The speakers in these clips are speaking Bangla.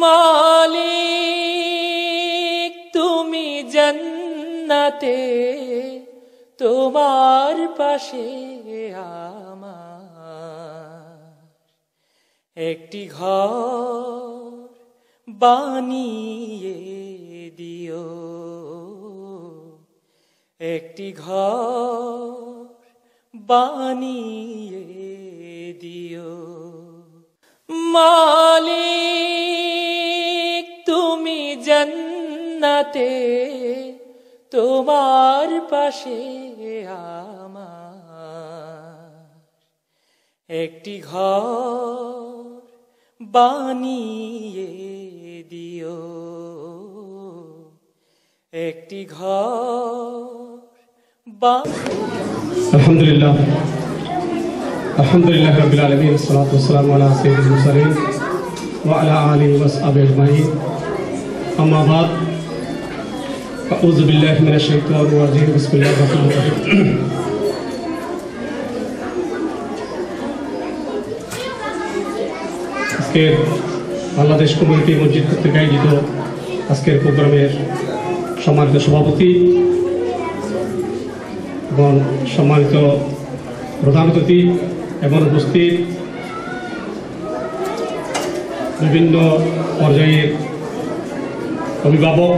মালিক, তুমি জন্নতে, তোমার পাশে আমার একটি ঘর বানিয়ে দিও। একটি ঘর বানিয়ে দিও। মালিক জান্নাতে তোমার পাশে আমার একটি ঘর বানিয়ে দিও। একটি ঘর আলহামদুলিল্লাহ। আলহামদুলিল্লাহ রবিল আলমী সালাত সালাম আলা সঈদ হুসাইন ওয়ালা আলী ওয়াস আবির মাহি আমাবাদ أعوذ بالله من الشيطان الرجيم بسم الله الرحمن الرحيم আজকের বাংলাদেশ কমিউনিটি মসজিদ কর্তৃক আয়োজিত আজকের প্রোগ্রামের সম্মানিত সভাপতি এবং সম্মানিত প্রধান অতিথি এবং উপস্থিত বিভিন্ন পর্যায়ের অভিভাবক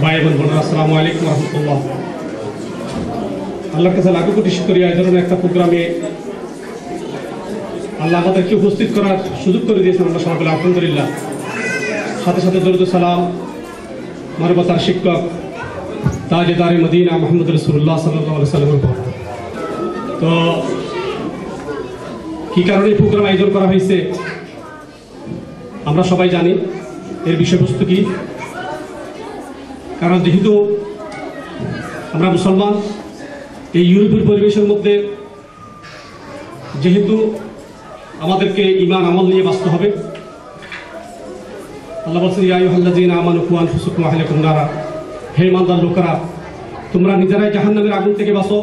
ভাই এবং বোনেরা, আসসালামু আলাইকুম রহমতুল্লাহ। আল্লাহর কাছে লাখো কোটি শুক্রিয়া। এই ধরনের একটা প্রোগ্রামে আল্লাহ আমাদেরকে উপস্থিত করার সুযোগ করে দিয়েছেন আমরা বলে আলহামদুলিল্লাহ। সাথে সাথে দরুদ সালাম, মানবতার শিক্ষক, তাজেদারে মদিনা মোহাম্মদ রসুল্লাহ সাল্লাহ সাল্লামের উপর। তো কি কারণে প্রোগ্রাম আয়োজন করা হয়েছে? আমরা সবাই জানি, এর বিষয়বস্তু কি? কারণ যেহেতু আমরা মুসলমান, এই ইউরোপের পরিবেশের মধ্যে যেহেতু আমাদেরকে ইমান আমল নিয়ে বাঁচতে হবে, আল্লাহ বলছেন হে ইমানদার লোকেরা, তোমরা নিজেরাই জাহান্নামের আগুন থেকে বাঁচো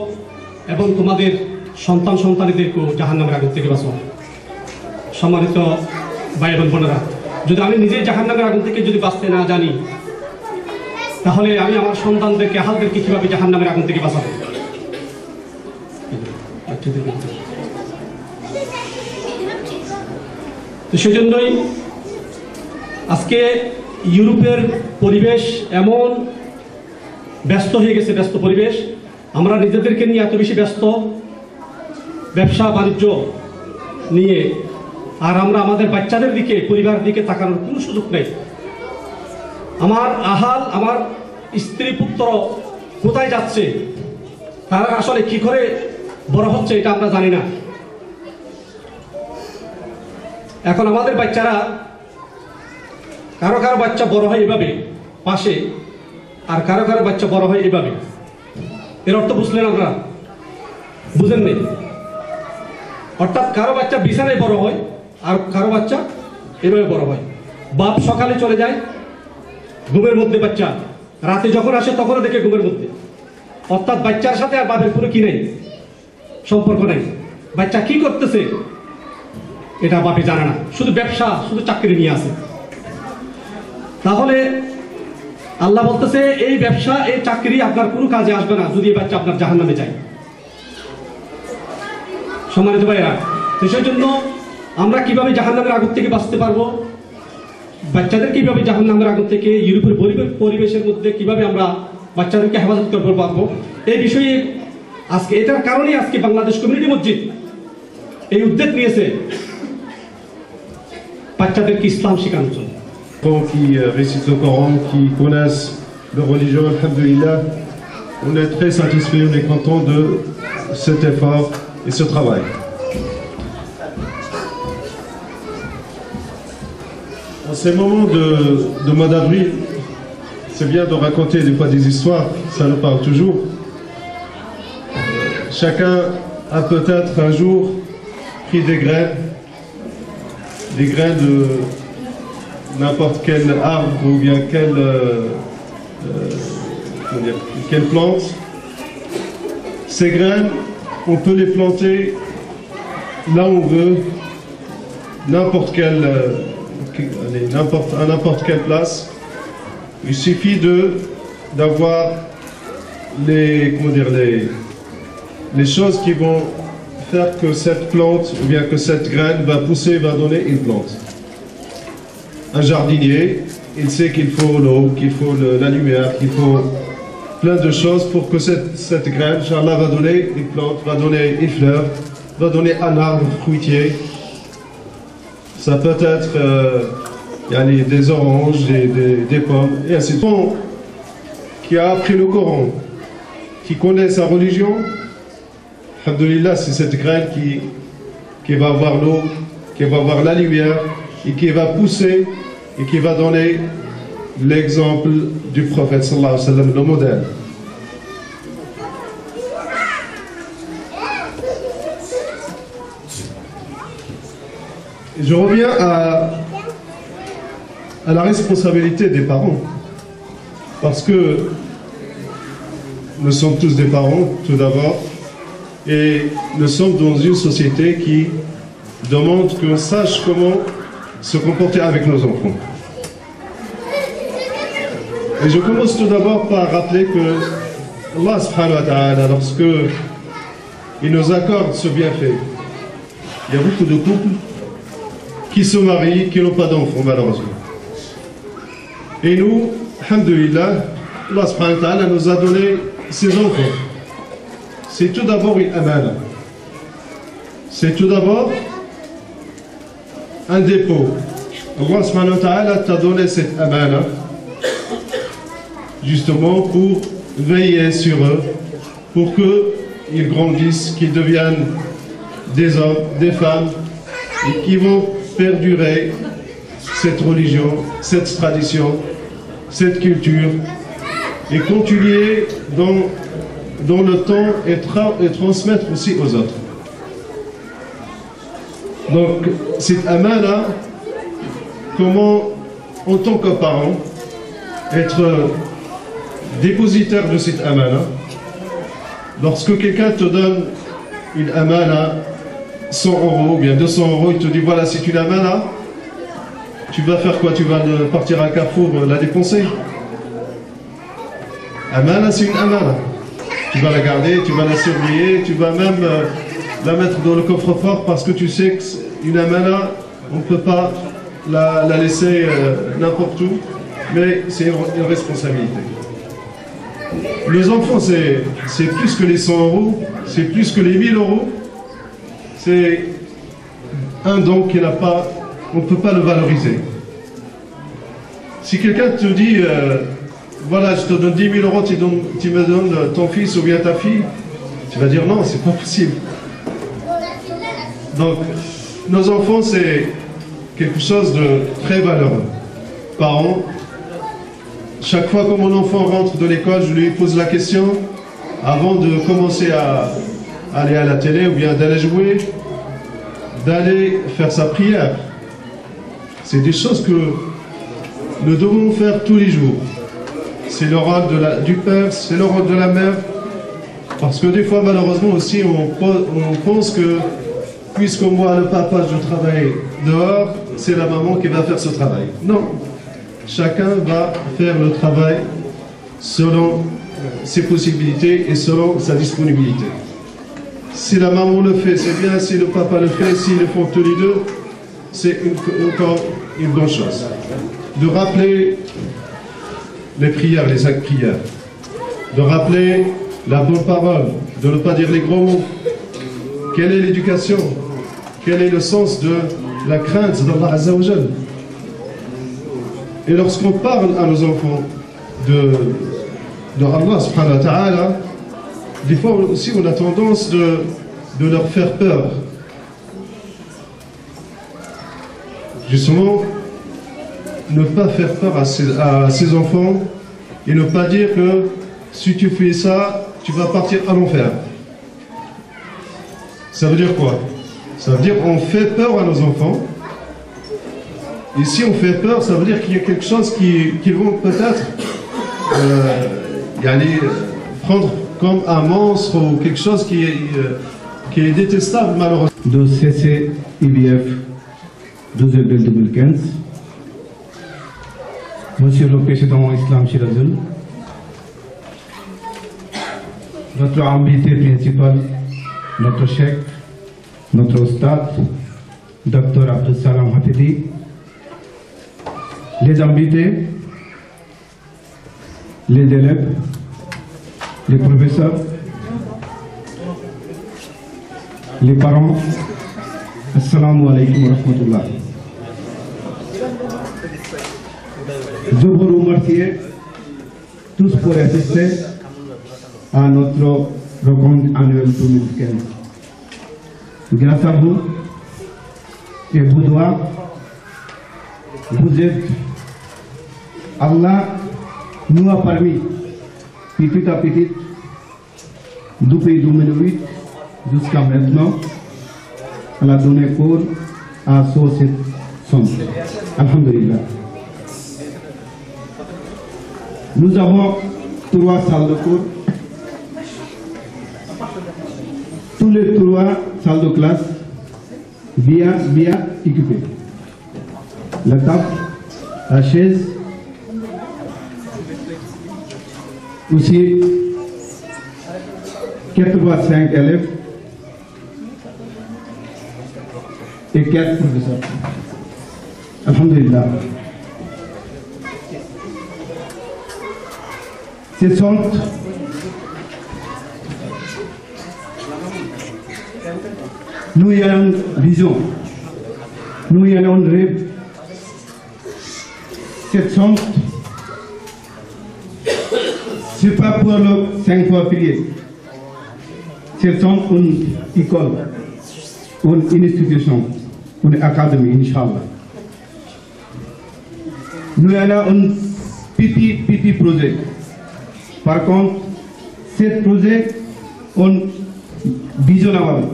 এবং তোমাদের সন্তান সন্তানীদেরকেও জাহান্নামের আগুন থেকে বাঁচো। সম্মানিত ভাই বোনেরা, যদি আমি নিজেই জাহান্নামের আগুন থেকে যদি বাঁচতে না জানি তাহলে আমি আমার সন্তানদেরকে, আহালদেরকে কীভাবে জাহান্নামের আগুন থেকে বাঁচাবো? তো সেজন্যই আজকে ইউরোপের পরিবেশ এমন ব্যস্ত হয়ে গেছে, ব্যস্ত পরিবেশ। আমরা নিজেদেরকে নিয়ে এত বেশি ব্যস্ত। ব্যবসা, বাণিজ্য নিয়ে আর আমরা আমাদের বাচ্চাদের দিকে পরিবার দিকে তাকানোর কোনো সুযোগ নেই। আমার আহাল, আমার স্ত্রী পুত্র কোথায় যাচ্ছে? তারা আসলে কি করে বড় হচ্ছে এটা আমরা জানি না। এখন আমাদের বাচ্চারা, কারও কারও বাচ্চা বড় হয় এভাবে, পাশে, আর কারও কারও বাচ্চা বড় হয় এভাবে। এর অর্থ বুঝলেন আপনারা বুঝেন নেই? অর্থাৎ কারও বাচ্চা বিছানায় বড় হয়, আর কারও বাচ্চা এভাবে বড় হয়। বাপ সকালে চলে যায় ঘুমের মধ্যে, বাচ্চা। রাতে যখন আসে, তখনও দেখে ঘুমের মধ্যে। অর্থাৎ বাচ্চার সাথে আর বাপের কোনো কি নেই? সম্পর্ক নেই। বাচ্চা কি করতেছে? এটা বাপে জানে না। শুধু ব্যবসা, শুধু চাকরি নিয়ে আসে তাহলে আল্লাহ বলতেছে, এই ব্যবসা, এই চাকরি আপনার কোনো কাজে আসবে না যদি এই বাচ্চা আপনার জাহান নামে যায়। সম্মানিত ভাইরা তো সেই জন্য আমরা কীভাবে জাহান নামের আগুন থেকে বাঁচতে পারব? বাচ্চাদের কীভাবে জাহান নামের আগুন থেকে, ইউরোপের পরিবেশের মধ্যে কীভাবে আমরা বাচ্চাদেরকে হেফাজত করব পারব? এই বিষয়ে আজকে, এটার কারণেই আজকে বাংলাদেশ কমিউনিটি মসজিদ এই উদ্যোগ নিয়েছে বাচ্চাদেরকে ইসলাম শেখানোর জন্য। Ces moments de, mois d'avril, c'est bien de raconter des fois des histoires, ça nous parle toujours. Chacun a peut-être un jour pris des graines, des graines de, n'importe quel arbre ou bien quelle, euh, euh, quelle plante. Ces graines, on peut les planter là où on veut, n'importe quel, euh, à n'importe quelle place. Il suffit d'avoir les, comment dire, les, les choses qui vont faire que cette plante ou bien que cette graine va pousser, va donner une plante. Un jardinier, il sait qu'il faut l'eau, qu'il faut la lumière, qu'il faut plein de choses pour que cette, cette graine, Inch'Allah, va donner une plante, va donner une fleur, va donner un arbre fruitier. Ça peut être euh, des oranges, des, des- des pommes, et ainsi de suite. Qui a appris le Coran, qui connaît sa religion, Alhamdulillah, c'est cette graine qui, qui va avoir l'eau, qui va avoir la lumière, et qui va pousser, et qui va donner l'exemple du prophète sallallahu alayhi wa sallam, le modèle. Et Je reviens à, la responsabilité des parents. Parce que nous sommes tous des parents, tout d'abord, et nous sommes dans une société qui demande qu'on sache comment se comporter avec nos enfants. Et je commence tout d'abord par rappeler que Allah subhanahu wa ta'ala, lorsque il nous accorde ce bienfait, il y a beaucoup de couples qui se marient, qui n'ont pas d'enfants malheureusement. Et nous, alhamdulillah, Allah nous a donné ses enfants. C'est tout d'abord une amana. C'est tout d'abord un dépôt. Allah t'a donné cette amana justement pour veiller sur eux, pour qu'ils grandissent, qu'ils deviennent des hommes, des femmes, et qui vont perdurer cette religion, cette tradition, cette culture, et continuer dans, le temps et, tra- et transmettre aussi aux autres. Donc, cette amana, comment, en tant que parent, être dépositaire de cette amana, lorsque quelqu'un te donne une amana, 100 euros ou bien 200 euros, il te dit voilà, c'est une amana, tu vas faire quoi? Tu vas partir à Carrefour euh, la dépenser Amana, c'est une amana. Tu vas la garder, tu vas la surveiller, tu vas même euh, la mettre dans le coffre-fort parce que tu sais que c'est une amana, on ne peut pas la, la laisser euh, n'importe où, mais c'est une, responsabilité. Les enfants, c'est plus que les 100 euros, c'est plus que les 1000 euros, c'est un don qui n'a pas, on ne peut pas le valoriser. Si quelqu'un te dit, euh, voilà, je te donne 10 000 euros, tu, me donnes ton fils ou bien ta fille, tu vas dire non, c'est pas possible. Donc, nos enfants, c'est quelque chose de très valeureux. Parents, chaque fois que mon enfant rentre de l'école, je lui pose la question, avant de commencer à aller à la télé ou bien d'aller jouer, d'aller faire sa prière. C'est des choses que nous devons faire tous les jours. C'est le rôle du père, c'est le rôle de la mère. Parce que des fois, malheureusement aussi, on, pense que puisque moi, le papa, je travaille dehors, c'est la maman qui va faire ce travail. Non. Chacun va faire le travail selon ses possibilités et selon sa disponibilité. Si la maman le fait, c'est bien. Si le papa le fait, s'ils le font tous les deux, c'est encore une bonne chose. De rappeler les prières, les cinq prières. De rappeler la bonne parole, de ne pas dire les gros mots. Quelle est l'éducation? Quel est le sens de la crainte d'Allah Azzawajal Et lorsqu'on parle à nos enfants de, de Allah subhanahu wa ta'ala, des fois aussi on a tendance de, de leur faire peur. Justement, ne pas faire peur à ses, à ses enfants et ne pas dire que si tu fais ça, tu vas partir à l'enfer. Ça veut dire quoi? Ça veut dire qu'on fait peur à nos enfants. Et si on fait peur, ça veut dire qu'il y a quelque chose qui- qu'ils vont peut-être euh, euh, prendre comme un monstre ou quelque chose qui est, euh, détestable malheureusement. do CCIBF 12 avril 2015 Monsieur le Président Islam Shirazul, notre invité principal, notre chef, notre stade, Dr Abdul Salam Hafidi, les invités, les élèves, les professeurs, les parents, Assalamu alaikum wa. Je vous remercie tous pour assister à notre rencontre annuelle 2015. Grâce à vous et vous dois, vous êtes, Allah nous a permis, petit à petit, depuis 2008 jusqu'à maintenant, elle a donné cours à ce somme. Alhamdulillah. Nous avons trois salles de cours. Tous les trois salles de classe bien, bien équipées. La table, la chaise, aussi 85 élèves et 4 professeurs. Alhamdulillah. Ce sont nous y avons une vision, nous y avons un rêve. Cette centre, c'est pas pour le cinq fois pilier. C'est une école, une institution, une académie, Inch'Allah. Nous avons un petit, petit projet. Par contre, ce projet, on vision visionnable.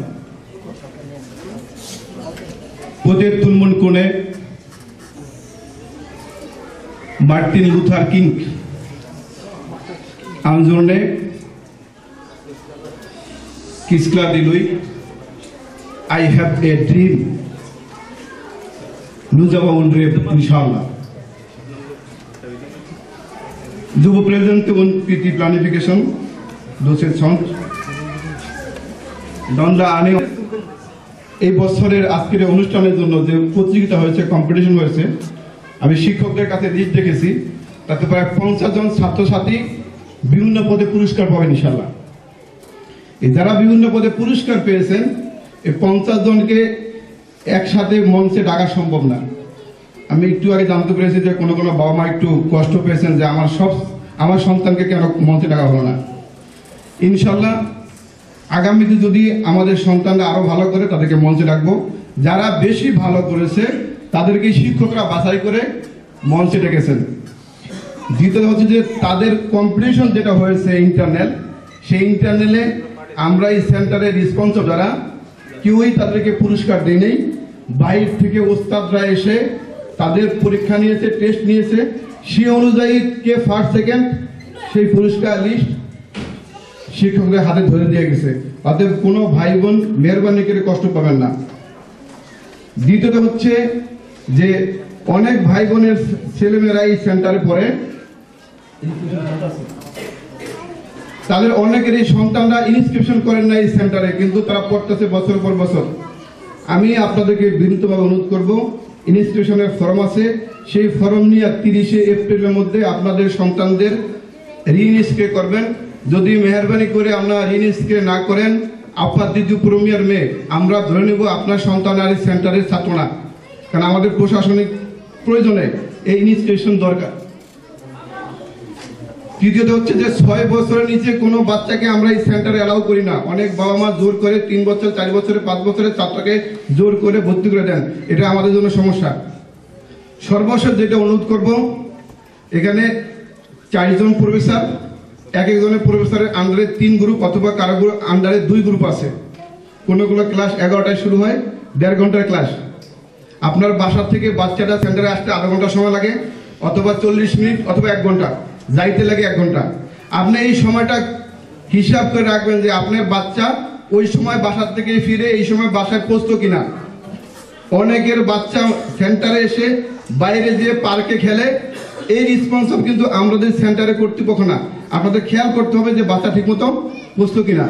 Peut-être tout le monde connaît Martin Luther King. Un journée, কিসকলা দিলই আই হ্যাভ এ ড্রিম নুজাবাউন্ড্রে ইনশাল্লাহ যুব প্রেজেন্ট উন পিটি প্ল্যানিফিকেশন দোষের সঙ্গ দণ্ডা আনে এই বছরের আজকের অনুষ্ঠানের জন্য যে প্রতিযোগিতা হয়েছে কম্পিটিশন হয়েছে, আমি শিক্ষকদের কাছে লিস্ট দেখেছি। তাতে প্রায় পঞ্চাশ জন ছাত্রছাত্রী বিভিন্ন পদে পুরস্কার পাবেন ইনশাল্লাহ যারা বিভিন্ন পদে পুরস্কার পেয়েছেন এই পঞ্চাশ জনকে একসাথে মঞ্চে ডাকা সম্ভব না। আমি একটু আগে জানতে পেরেছি যে কোনো কোনো বাবা মা একটু কষ্ট পেয়েছেন যে আমার সব, আমার সন্তানকে কেন মঞ্চে ডাকা হলো না। ইনশাল্লাহ, আগামীতে যদি আমাদের সন্তানরা আরও ভালো করে তাদেরকে মঞ্চে ডাকবো, যারা বেশি ভালো করেছে তাদেরকে শিক্ষকরা বাছাই করে মঞ্চে ডেকেছেন। দ্বিতীয় হচ্ছে যে তাদের কম্পিটিশন যেটা হয়েছে ইন্টারনেল সেই ইন্টারনেলে আমরা এই সেন্টারের রেসপন্সর যারা, কেউই তাদেরকে পুরস্কার দেয় নেই বাইরে থেকে ওস্তাদরা এসে তাদের পরীক্ষা নিয়েছে টেস্ট নিয়েছে। সে অনুযায়ী কে ফার্স্ট সেকেন্ড সেই পুরস্কার লিস্ট শিক্ষকদের হাতে ধরে দিয়ে গেছে। অতএব কোনো ভাই বোন মেহরবানি করে কষ্ট পাবেন না। দ্বিতীয়ত হচ্ছে যে অনেক ভাই বোনের ছেলেমেয়েরা এই সেন্টারে পড়ে। তাদের অনেকের এই সন্তানরা ইনস্ক্রিপশন করেন না এই সেন্টারে কিন্তু তারা পড়তেছে বছর পর বছর। আমি আপনাদেরকে বিনীতভাবে অনুরোধ করব ইনস্ক্রিপশনের ফর্ম আছে, সেই ফর্ম নিয়ে তিরিশে এপ্রিলের মধ্যে আপনাদের সন্তানদের রিইনস্ক্রে করবেন। যদি মেহরবানি করে আপনারা রিইনস্ক্রে না করেন, আপনার দ্বিতীয় প্রমিয়ার মেয়ে, আমরা ধরে নেব আপনার সন্তান আর এই সেন্টারের ছাত্র না কারণ আমাদের প্রশাসনিক প্রয়োজনে এই ইনস্ক্রিপশন দরকার। তৃতীয়ত হচ্ছে যে ছয় বছরের নিচে কোনো বাচ্চাকে আমরা এই সেন্টারে অ্যালাউ করি না। অনেক বাবা মা জোর করে তিন বছর, চার বছরে, পাঁচ বছরের ছাত্রকে জোর করে ভর্তি করে দেন। এটা আমাদের জন্য সমস্যা। সর্বশেষ যেটা অনুরোধ করব, এখানে চারজন প্রফেসর এক একজনের প্রফেসরের আন্ডারে তিন গ্রুপ অথবা কারও আন্ডারে দুই গ্রুপ আছে। কোনোগুলো ক্লাস এগারোটায় শুরু হয়, দেড় ঘণ্টার ক্লাস আপনার বাসার থেকে বাচ্চাটা সেন্টারে আসতে আধা ঘণ্টা সময় লাগে, অথবা চল্লিশ মিনিট অথবা এক ঘণ্টা। যাইতে লাগে এক ঘণ্টা। আপনি এই সময়টা হিসাব করে রাখবেন যে আপনার বাচ্চা ওই সময় বাসার থেকে ফিরে এই সময় বাসায় পৌঁছত কিনা। অনেকের বাচ্চা সেন্টারে এসে বাইরে যেয়ে পার্কে খেলে, এই রেসপন্সিভ কিন্তু আমাদের সেন্টারে কর্তৃপক্ষ না। আপনাদের খেয়াল করতে হবে যে বাচ্চা ঠিকমতো পৌঁছত কিনা।